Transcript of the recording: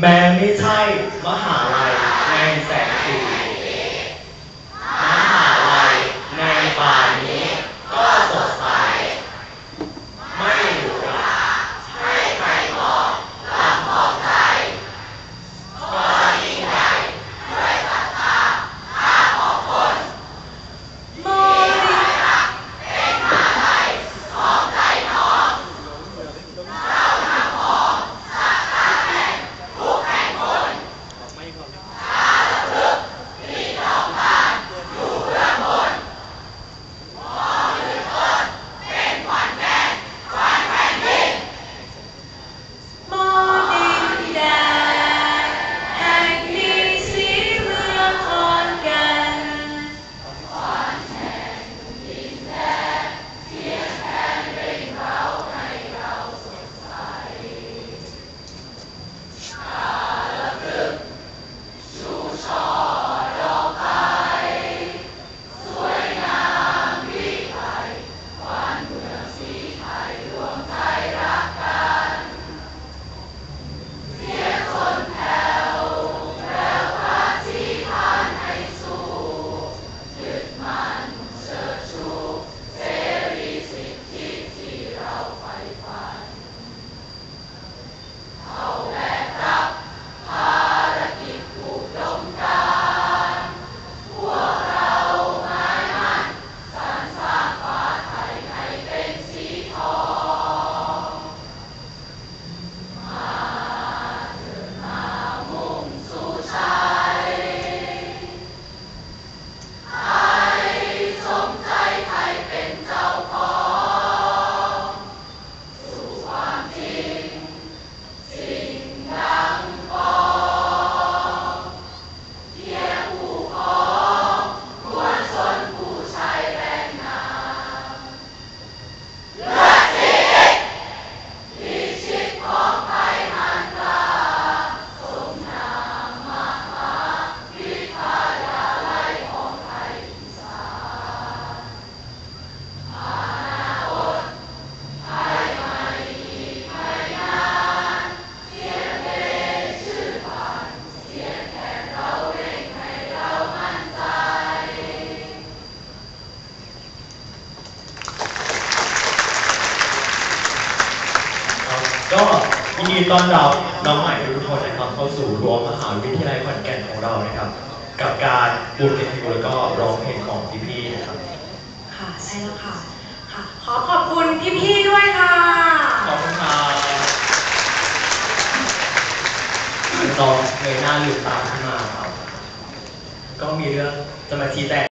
แมนไม่ใช่มหาลัยแมนแสนสี ก็ยินดีต้อนรับน้องใหม่ทุกคนนะครับเข้าสู่รั้วมหาวิทยาลัยขอนแก่นของเรานะครับ กับการบูดเกติวแล้วก็ร้องเพลงของพี่ๆนะครับค่ะใช่แล้วค่ะค่ะ ขอขอบคุณพี่ๆด้วยค่ะขอบคุณครับน้องเงยหน้าลืมตาขึ้นมาครับก็มีเรื่องจะมาชี้แจง